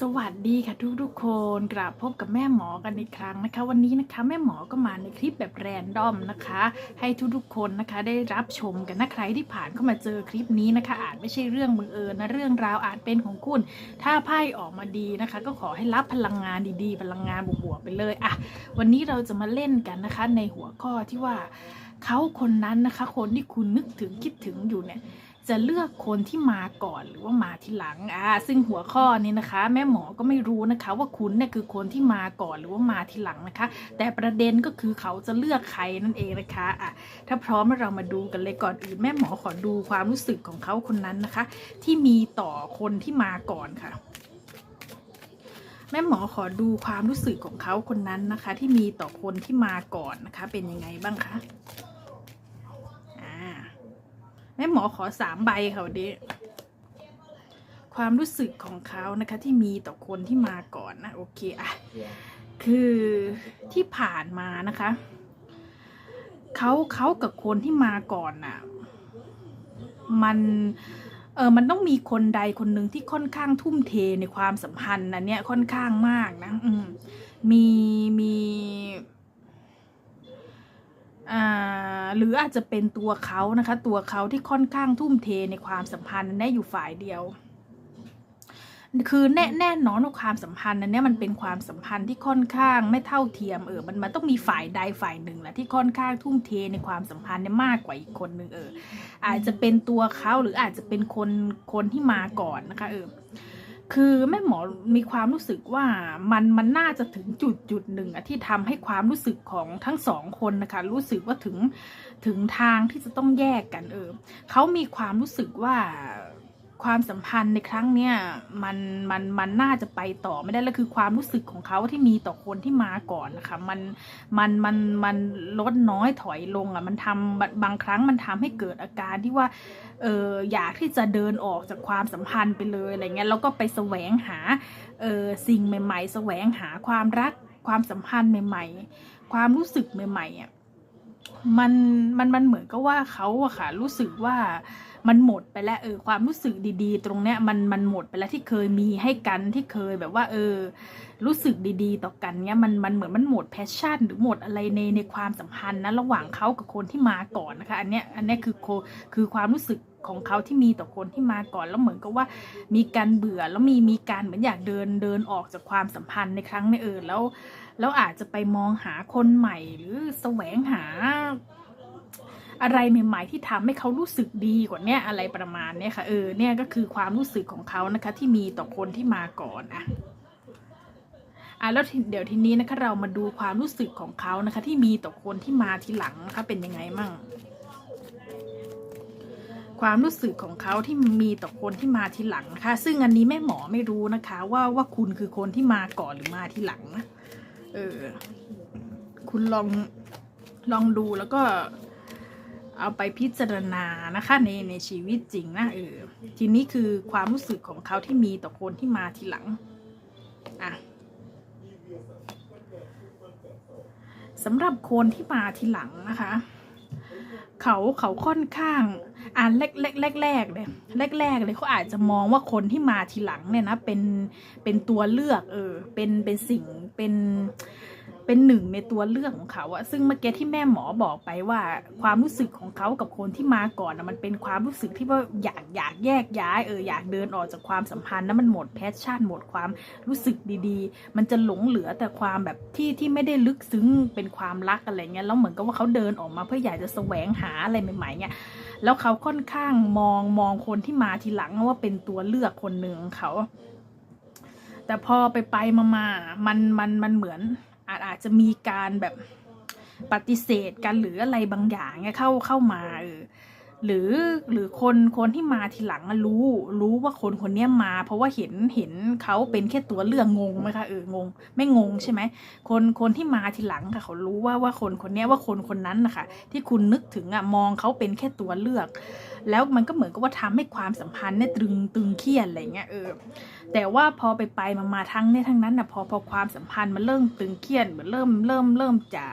สวัสดีค่ะทุกทุกๆคนกลับพบกับแม่หมอกันอีกครั้งนะคะ วันนี้นะคะแม่หมอก็มาในคลิปแบบแรนดอมนะคะ ให้ทุกทุกๆคนนะคะ ได้รับชมกันนะใครที่ผ่านเข้ามาเจอคลิปนี้นะคะ อาจไม่ใช่เรื่องบังเอิญนะเรื่องราวอาจเป็นของคุณ ถ้าไพ่ออกมาดีนะคะ ก็ขอให้รับพลังงานดีๆ พลังงานบวกๆไปเลยอะวันนี้เราจะมาเล่นกันนะคะ ในหัวข้อที่ว่าเขาคนนั้นนะคะ คนที่คุณนึกถึงคิดถึงอยู่เนี่ย จะเลือกคนที่มาก่อนหรือว่ามาทีหลังอ่าซึ่งหัวข้อนี้นะคะ แม่หมอก็ไม่รู้นะคะ ว่าคุณเนี่ยคือคนที่มาก่อนหรือว่ามาทีหลังนะคะ แต่ประเด็นก็คือเขาจะเลือกใครนั่นเองนะคะอะถ้าพร้อมเรามาดูกันเลยก่อนอื่นแม่หมอขอดูความรู้สึกของเขาคนนั้นนะคะ ที่มีต่อคนที่มาก่อนค่ะแม่หมอขอดูความรู้สึกของเขาคนนั้นนะคะ ที่มีต่อคนที่มาก่อนนะคะ เป็นยังไงบ้างคะ ม่หมอขอสามใบค่ะวันนี้ความรู้สึกของเขานะคะที่มีต่อคนที่มาก่อนนะโอเคอะคือที่ผ่านมานะคะเขาเขากับคนที่มาก่อนน่ะมันเออมันต้องมีคนใดคนหนึ่งที่ค่อนข้างทุ่มเทในความสัมพันธ์นะเนี่ยค่อนข้างมากนะ อืมมีมี หรืออาจจะเป็นตัวเขานะคะ ตัวเขาที่ค่อนข้างทุ่มเทในความสัมพันธ์นั้นได้อยู่ฝ่ายเดียว คือแน่แน่นอนว่าความสัมพันธ์นั้นเนี่ยมันเป็นความสัมพันธ์ที่ค่อนข้างไม่เท่าเทียมเออมันมันต้องมีฝ่ายใดฝ่ายหนึ่งแหละที่ค่อนข้างทุ่มเทในความสัมพันธ์เนี่ยมากกว่าอีกคนหนึ่งเอออาจจะเป็นตัวเขาหรืออาจจะเป็นคนคนที่มาก่อนนะคะเออ คือแม่หมอมีความรู้สึกว่ามันมันน่าจะถึงจุดจุดหนึ่งอะที่ทำให้ความรู้สึกของทั้งสองคนนะคะรู้สึกว่าถึงถึงทางที่จะต้องแยกกันเออเขามีความรู้สึกว่า ความสัมพันธ์ในครั้งเนี้ยมันมันมันน่าจะไปต่อไม่ได้แล้วคือความรู้สึกของเขาที่มีต่อคนที่มาก่อนนะคะมันมันมันมันลดน้อยถอยลงอะมันทำบางบางครั้งมันทำให้เกิดอาการที่ว่าเอออยากที่จะเดินออกจากความสัมพันธ์ไปเลยอะไรเงี้ยแล้วก็ไปแสวงหาเออสิ่งใหม่ ๆ แสวงหาความรักความสัมพันธ์ใหม่ ๆ ความรู้สึกใหม่ๆอะมันมันมันเหมือนกับว่าเขาอะค่ะรู้สึกว่า มันหมดไปแล้วเออความรู้สึกดีๆ ตรงเนี้ยมันมันหมดไปแล้วที่เคยมีให้กันที่เคยแบบว่า เออ รู้สึกดีๆ ต่อกันเนี้ยมันมันเหมือนมันหมดแพชชั่น หรือหมดอะไรในในความสัมพันธ์นะระหว่างเขากับคนที่มาก่อนนะคะ อันเนี้ยอันเนี้ยคือโคคือความรู้สึกของเขาที่มีต่อคนที่มาก่อนแล้วเหมือนกับว่ามีการเบื่อแล้วมีมีการเหมือนอยากเดินเดินออกจากความสัมพันธ์ในครั้งนี้เออแล้วแล้วอาจจะไปมองหาคนใหม่หรือแสวงหา อะไรใหม่ๆที่ทำให้เขารู้สึกดีกว่าเนี้ยอะไรประมาณเนี้ยค่ะเออเนี่ยก็คือความรู้สึกของเขานะคะ ที่มีต่อคนที่มาก่อนอะอะแล้วเดี๋ยวทีนี้นะคะ เรามาดูความรู้สึกของเขานะคะ ที่มีต่อคนที่มาทีหลังนะคะเป็นยังไงมั่งความรู้สึกของเขาที่มีต่อคนที่มาทีหลังนะคะ ซึ่งอันนี้แม่หมอไม่รู้นะคะ ว่าว่าคุณคือคนที่มาก่อนหรือมาทีหลังนะเออ คุณลองลองดูแล้วก็ เอาไปพิจารณานะคะในในชีวิตจริงนะเออทีนี้คือความรู้สึกของเขาที่มีต่อคนที่มาทีหลังอะสำหรับคนที่มาทีหลังนะคะ เขาเขาค่อนข้างอ่านแรกแรกแรกแรกเลยแรกแรกเลยเขาอาจจะมองว่าคนที่มาทีหลังเนี่ยนะเป็นเป็นตัวเลือกเออเป็นเป็นสิ่งเป็น เป็นหนึ่งในตัวเลือกของเขาอะซึ่งเมื่อกี้ที่แม่หมอบอกไปว่า ความรู้สึกของเขากับคนที่มาก่อนอะมันเป็นความรู้สึกที่ว่าอยากอยากแยกย้ายเอออยากเดินออกจากความสัมพันธ์นั้นมันหมดแพชชั่นหมดความรู้สึกดีๆ มันจะหลงเหลือแต่ความแบบที่ที่ไม่ได้ลึกซึ้งเป็นความรักอะไรเงี้ยแล้วเหมือนกับว่าเขาเดินออกมาเพื่ออยากจะแสวงหาอะไรใหม่ๆเนี่ยแล้วเขาค่อนข้างมองมองคนที่มาทีหลังว่าเป็นตัวเลือกคนหนึ่งของเขา แต่พอไปไปมามามันมันมันเหมือน อาจอาจจะมีการแบบปฏิเสธกันหรืออะไรบางอย่างเนี่ยเข้าเข้ามาเออ หรือหรือคนคนที่มาทีหลังอะรู้รู้ว่าคนคนนี้มา เพราะว่าเห็นเห็นเขาเป็นแค่ตัวเลือกงงไหมคะเอองง ไม่งงใช่ไหมคนคนที่มาทีหลังค่ะเขารู้ว่าว่าคนคนนี้ว่าคนคนนั้นนะคะที่คุณนึกถึงอะมองเขาเป็นแค่ตัวเลือก แล้วมันก็เหมือนกับว่าทำให้ความสัมพันธ์เนี่ยตึงตึงเครียดอะไรเงี้ยเออแต่ว่าพอไปไปมามาทั้งเนี่ยทั้งนั้นนะพอพอความสัมพันธ์มันเริ่มตึงเครียดเหมือนเริ่มเริ่มเริ่มจะ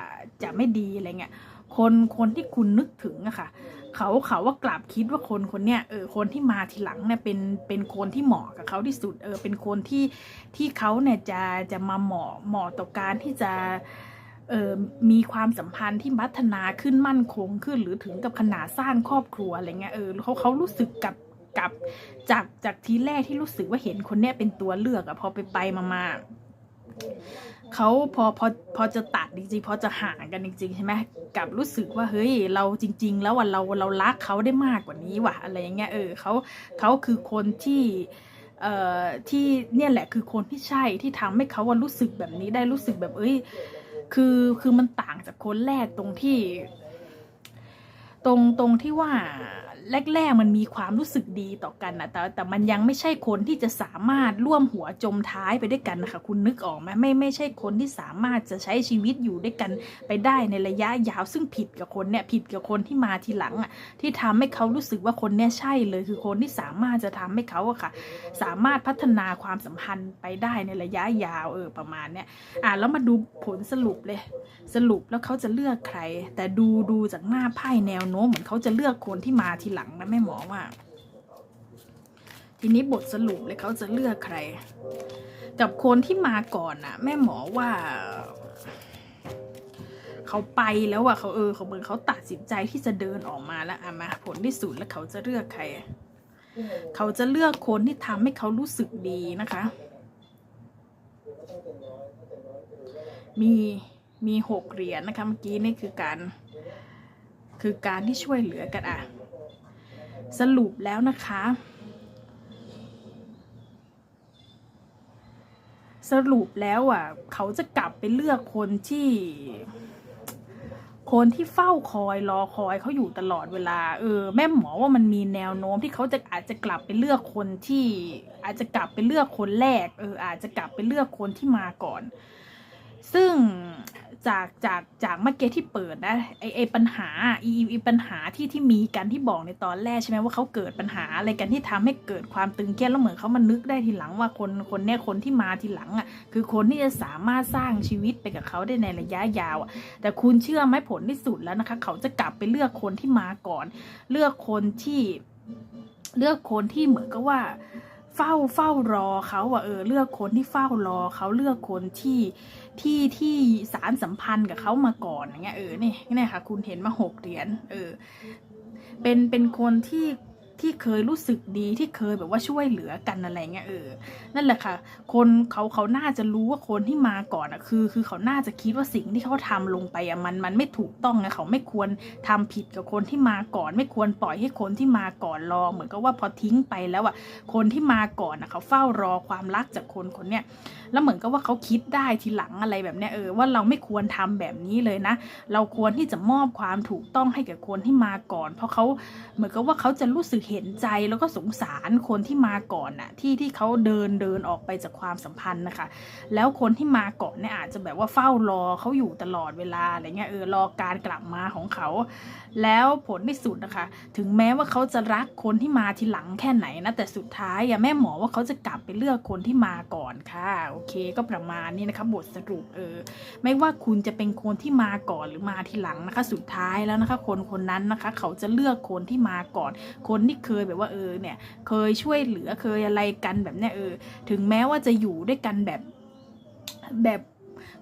จะไม่ดีอะไรเงี้ยคนคนที่คุณนึกถึงอะค่ะ เขาเขาว่ากลับคิดว่าคนคนเนี้ยเออคนที่มาทีหลังเนี่ยเป็นเป็นคนที่เหมาะกับเขาที่สุดเออเป็นคนที่ที่เขาเนี่ยจะจะมาเหมาะเหมาะต่อการที่จะเออมีความสัมพันธ์ที่พัฒนาขึ้นมั่นคงขึ้น หรือถึงกับขนาดสร้างครอบครัวอะไรเงี้ยเออเขาเขารู้สึกกับกับจากจากทีแรกที่รู้สึกว่าเห็นคนเนี้ยเป็นตัวเลือกอะพอไปไปมามา เขาพอพอพอจะตัดจริงๆพอจะห่างกันจริงๆใช่ไหมกับรู้สึกว่าเฮ้ยเราจริง ๆ แล้วอะเราเรารักเขาได้มากกว่านี้ว่ะอะไรอย่างเงี้ยเออเขาเขาคือคนที่เอ่อที่เนี่ยแหละคือคนที่ใช่ที่ทำให้เขาว่ารู้สึกแบบนี้ได้รู้สึกแบบเอ้ยคือคือมันต่างจากคนแรกตรงที่ ตรงตรงที่ว่า แรก ๆ มันมีความรู้สึกดีต่อกันนะแต่แต่มันยังไม่ใช่คนที่จะสามารถร่วมหัวจมท้ายไปด้วยกันนะคะคุณนึกออกไหมไม่ไม่ใช่คนที่สามารถจะใช้ชีวิตอยู่ด้วยกันไปได้ในระยะยาว ซึ่งผิดกับคนเนี่ยผิดกับคนที่มาทีหลังอะที่ทำให้เขารู้สึกว่าคนเนี่ยใช่เลยคือคนที่สามารถจะทำให้เขาอะค่ะ สามารถพัฒนาความสัมพันธ์ไปได้ในระยะยาวเออประมาณเนี้ยอะแล้วมาดูผลสรุปเลย สรุปแล้วเขาจะเลือกใคร แต่ดูดูจากหน้าไพ่แนวโน้มเหมือนเขาจะเลือกคนที่มาทีหลังลังนะแม่หมอว่า ทีนี้บทสรุปเลยเขาจะเลือกใคร กับคนที่มาก่อนน่ะ แม่หมอว่าเขาไปแล้วอะเขาเออเขาเหมือนเขาตัดสินใจที่จะเดินออกมาแล้วอะมาผลที่สุดแล้วเขาจะเลือกใคร เขาจะเลือกคนที่ทำให้เขารู้สึกดีนะคะ มีมีหกเหรียญนะคะเมื่อกี้นี่คือการ คือการที่ช่วยเหลือกันอะ สรุปแล้วนะคะ สรุปแล้วอะ เขาจะกลับไปเลือกคนที่ คนที่เฝ้าคอยรอคอยเขาอยู่ตลอดเวลา เออ แม่หมอว่ามันมีแนวโน้มที่เขาจะอาจจะกลับไปเลือกคนที่ อาจจะกลับไปเลือกคนแรก เออ อาจจะกลับไปเลือกคนที่มาก่อน ซึ่งจากจากจากเมื่อกี้ที่เปิดนะไอไอปัญหาอีอีอีปัญหาที่ที่มีกันที่บอกในตอนแรกใช่ไหมว่าเขาเกิดปัญหาอะไรกันที่ทำให้เกิดความตึงเครียดแล้วเหมือนเขามานึกได้ทีหลังว่าคนคนเนี้ยคนที่มาทีหลังอะคือคนที่จะสามารถสร้างชีวิตไปกับเขาได้ในระยะยาวอะแต่คุณเชื่อไหมผลที่สุดแล้วนะคะ เขาจะกลับไปเลือกคนที่มาก่อน เลือกคนที่ เลือกคนที่เหมือนกับว่า เฝ้าเฝ้ารอเขาว่าเออเลือกคนที่เฝ้ารอเขาเลือกคนที่ที่ที่สารสัมพันธ์กับเขามาก่อนอย่างเงี้ยเออนี่นี่ค่ะ คุณเห็นมาหกเหรียญเออเป็นเป็นคนที่ ที่เคยรู้สึกดีที่เคยแบบว่าช่วยเหลือกันอะไรเงี้ยเออ นั่นแหละค่ะ คนเขาเขาน่าจะรู้ว่าคนที่มาก่อนอะคือ คือเขาน่าจะคิดว่าสิ่งที่เขาทำลงไปอะมันมันไม่ถูกต้องไงเขาไม่ควรทำผิดกับคนที่มาก่อน ไม่ควรปล่อยให้คนที่มาก่อนรอ เหมือนกับว่าพอทิ้งไปแล้วอะคนที่มาก่อนอะเขาเฝ้ารอความรักจากคนคนเนี้ยแล้วเหมือนกับว่าเขาคิดได้ทีหลังอะไรแบบเนี้ยเออว่าเราไม่ควรทำแบบนี้เลยนะ เราควรที่จะมอบความถูกต้องให้กับคนที่มาก่อน เพราะเขาเหมือนกับว่าเขาจะรู้สึกเห็นใจแล้วก็สงสารคนที่มาก่อนน่ะที่ที่เขาเดินเดินออกไปจากความสัมพันธ์นะคะ แล้วคนที่มาก่อนเนี่ยอาจจะแบบว่าเฝ้ารอเขาอยู่ตลอดเวลาอะไรเงี้ยเออรอการกลับมาของเขา แล้วผลที่สุดนะคะ ถึงแม้ว่าเขาจะรักคนที่มาทีหลังแค่ไหนนะแต่สุดท้ายอะแม่หมอว่าเขาจะกลับไปเลือกคนที่มาก่อนค่ะโอเค ก็ประมาณนี้นะคะบทสรุปเออไม่ว่าคุณจะเป็นคนที่มาก่อนหรือมาทีหลังนะคะ สุดท้ายแล้วนะคะ คนคนนั้นนะคะ เขาจะเลือกคนที่มาก่อน คนที่เคยแบบว่าเออเนี่ย เคยช่วยเหลือเคยอะไรกันแบบเนี้ยเออ ถึงแม้ว่าจะอยู่ด้วยกันแบบแบบ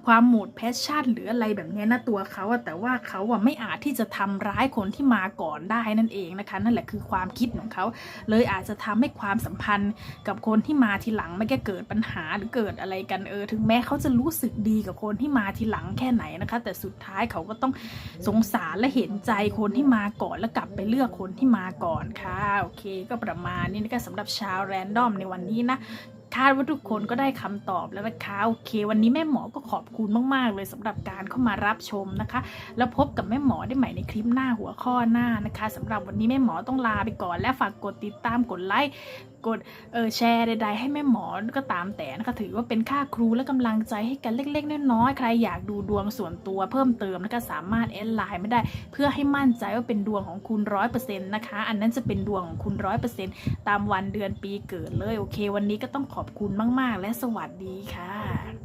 ความโหมดแพชชั่น หรืออะไรแบบนี้นะตัวเขาแต่ว่าเขาอะไม่อาจที่จะทำร้ายคนที่มาก่อนได้นั่นเองนะคะนั่นแหละคือความคิดของเขา เลยอาจจะทำให้ความสัมพันธ์กับคนที่มาทีหลังไม่แก่เกิดปัญหาหรือเกิดอะไรกันเออถึงแม้เขาจะรู้สึกดีกับคนที่มาทีหลังแค่ไหนนะคะ แต่สุดท้ายเขาก็ต้องสงสารและเห็นใจคนที่มาก่อนแล้วกลับไปเลือกคนที่มาก่อนค่ะโอเค ก็ประมาณนี้นะคะสำหรับชาวแรนดอมในวันนี้นะ คาดว่าทุกคนก็ได้คำตอบแล้วนะคะโอเค วันนี้แม่หมอก็ขอบคุณมาก ๆ เลยสำหรับการเข้ามารับชมนะคะ แล้วพบกับแม่หมอได้ใหม่ในคลิปหน้าหัวข้อหน้านะคะสำหรับวันนี้แม่หมอต้องลาไปก่อน และฝากกดติดตามกดไลค์ กดเออแชร์ใดๆให้แม่หมอก็ตามแต่นะคะถือว่าเป็นค่าครูและกำลังใจให้กันเล็กๆน้อยๆใครอยากดูดวงส่วนตัวเพิ่มเติมนะคะสามารถแอดไลน์ไม่ได้ เพื่อให้มั่นใจว่าเป็นดวงของคุณร้อยเปอร์เซ็นต์นะคะ อันนั้นจะเป็นดวงของคุณร้อยเปอร์เซ็นต์ตามวันเดือนปีเกิดเลยโอเค วันนี้ก็ต้องขอบคุณมาก ๆ และสวัสดีค่ะ